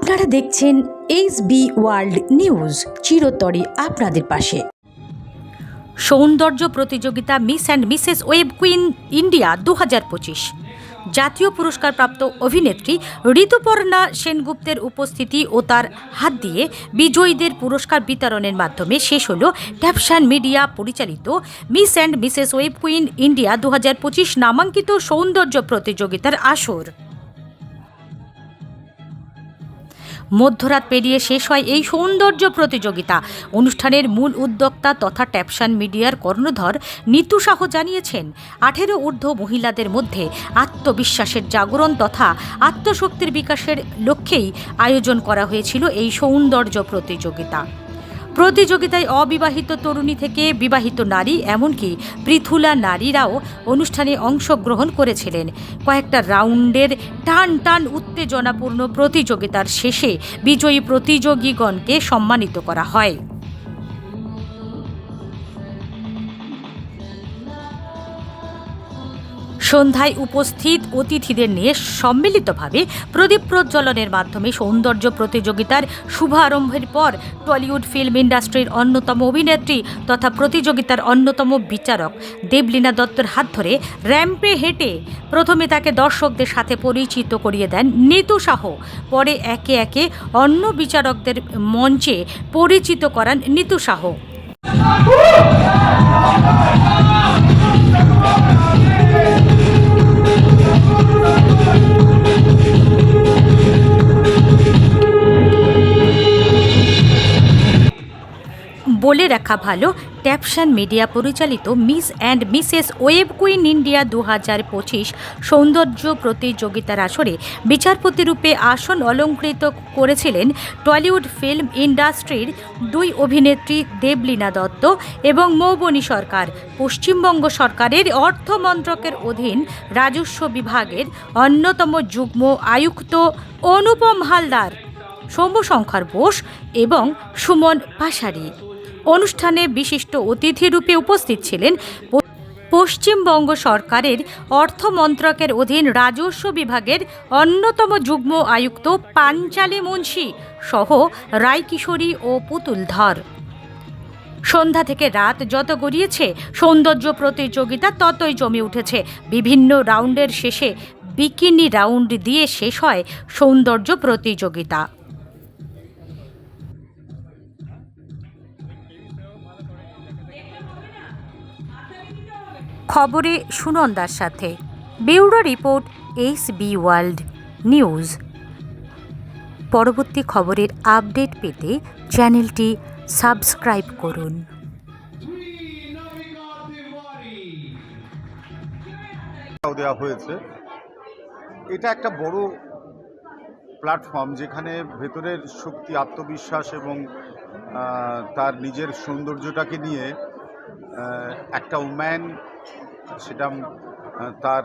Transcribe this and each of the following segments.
আপনারা দেখছেন H B world news চিরতরে আপনাদের পাশে। সৌন্দর্য প্রতিযোগিতা Miss and Mrs Wave Queen India দু হাজার পঁচিশ। জাতীয় পুরস্কারপ্রাপ্ত অভিনেত্রী ঋতুপর্ণা সেনগুপ্তের উপস্থিতি ও তার হাত দিয়ে বিজয়ীদের পুরস্কার বিতরণের মাধ্যমে শেষ হল ট্যাপশান মিডিয়া পরিচালিত Miss and Mrs Wave Queen India দু হাজার পঁচিশ নামাঙ্কিত সৌন্দর্য প্রতিযোগিতার আসর। মধ্যরাত পেরিয়ে শেষ হয় এই সৌন্দর্য প্রতিযোগিতা। অনুষ্ঠানের মূল উদ্যোক্তা তথা ট্যাপশান মিডিয়ার কর্ণধর নিতু সাহ জানিয়েছেন, আঠেরো ঊর্ধ্ব মহিলাদের মধ্যে আত্মবিশ্বাসের জাগরণ তথা আত্মশক্তির বিকাশের লক্ষ্যেই আয়োজন করা হয়েছিল এই সৌন্দর্য প্রতিযোগিতা। প্রতিযোগিতায় অবিবাহিত তরুণী থেকে বিবাহিত নারী, এমনকি পৃথুলা নারীরাও অনুষ্ঠানে অংশগ্রহণ করেছিলেন। কয়েকটা রাউন্ডের টান টান উত্তেজনাপূর্ণ প্রতিযোগিতার শেষে বিজয়ী প্রতিযোগীগণকে সম্মানিত করা হয়। সন্ধ্যায় উপস্থিত অতিথিদের নিয়ে সম্মিলিতভাবে প্রদীপ প্রজ্বলনের মাধ্যমে সৌন্দর্য প্রতিযোগিতার শুভারম্ভের পর টলিউড ফিল্ম ইন্ডাস্ট্রির অন্যতম অভিনেত্রী তথা প্রতিযোগিতার অন্যতম বিচারক দেবলীনা দত্তর হাত ধরে র্যাম্পে হেঁটে প্রথমে তাকে দর্শকদের সাথে পরিচিত করিয়ে দেন নিতু সাহ। পরে একে একে অন্য বিচারকদের মঞ্চে পরিচিত করান নিতু সাহ। রাখা ভালো ট্যাপশন মিডিয়া পরিচালিত Miss and Mrs Wave Queen India দু হাজার পঁচিশ সৌন্দর্য প্রতিযোগিতার আসরে বিচারপতি রূপে আসন অলঙ্কৃত করেছিলেন টলিউড ফিল্ম ইন্ডাস্ট্রির দুই অভিনেত্রী দেবলীনা দত্ত এবং মৌবনী সরকার। পশ্চিমবঙ্গ সরকারের অর্থ মন্ত্রকের অধীন রাজস্ব বিভাগের অন্যতম যুগ্ম আয়ুক্ত অনুপম হালদার। সৌম্যশঙ্কর বোস এবং সুমন পাশারি। অনুষ্ঠানে বিশিষ্ট অতিথি রূপে উপস্থিত ছিলেন পশ্চিমবঙ্গ সরকারের অর্থ মন্ত্রকের অধীন রাজস্ব বিভাগের অন্যতম যুগ্ম আয়ুক্ত পাঞ্চালী মুন্সি সহ রায়কিশোরী ও পুতুল ধর সন্ধ্যা থেকে রাত যত গড়িয়েছে, সৌন্দর্য প্রতিযোগিতা ততই জমে উঠেছে। বিভিন্ন রাউন্ডের শেষে বিকিনি রাউন্ড দিয়ে শেষ হয় সৌন্দর্য প্রতিযোগিতা। খবরে সুনন্দার সাথে। Bureau report H B world news. পরবর্তী খবরের আপডেট পেতে চ্যানেলটি সাবস্ক্রাইব করুন। দেওয়া হয়েছে। এটা একটা বড় প্ল্যাটফর্ম যেখানে ভেতরের শক্তি, আত্মবিশ্বাস এবং তার নিজের সৌন্দর্যটাকে নিয়ে একটা উম্যান সেটা তার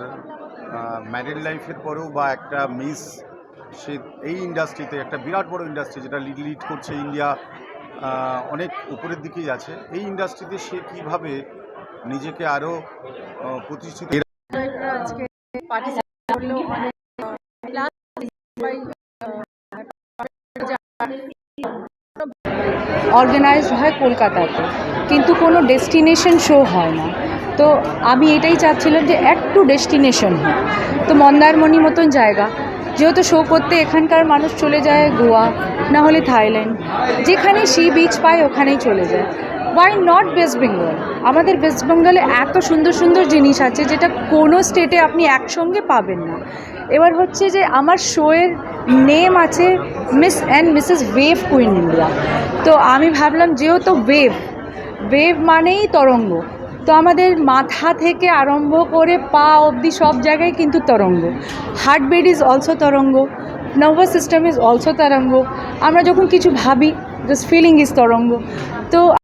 ম্যারিড লাইফের পরেও বা একটা মিস সে এই ইন্ডাস্ট্রিতে একটা বিরাট বড় ইন্ডাস্ট্রি যেটা লিড লিড করছে ইন্ডিয়া অনেক উপরের দিকেই আছে এই ইন্ডাস্ট্রিতে সে কীভাবে নিজেকে আরও প্রতিষ্ঠিত অর্গানাইজড হয় কলকাতাতে। কিন্তু কোনো ডেস্টিনেশন শো হয় না। তো আমি এটাই চাচ্ছিলাম যে একটু ডেস্টিনেশন হয় তো মন্দারমণি মতন জায়গা। যেহেতু শো করতে এখানকার মানুষ চলে যায় গোয়া, না হলে থাইল্যান্ড। যেখানে সি বিচ পায় ওখানেই চলে যায়। ওয়াই নট ওয়েস্ট বেঙ্গল আমাদের ওয়েস্ট বেঙ্গলে এত সুন্দর সুন্দর জিনিস আছে যেটা কোনো স্টেটে আপনি একসঙ্গে পাবেন না। এবার হচ্ছে যে আমার শোয়ের নেম আছে Miss and Mrs Wave Queen India তো আমি ভাবলাম যেহেতু ওয়েভ ওয়েভ মানেই তরঙ্গ, তো আমাদের মাথা থেকে আরম্ভ করে পা অবধি সব জায়গায় কিন্তু তরঙ্গ। হার্টবিট ইজ অলসো তরঙ্গ নার্ভাস সিস্টেম ইজ অলসো তরঙ্গ। আমরা যখন কিছু ভাবি জাস্ট ফিলিং ইজ তরঙ্গ। তো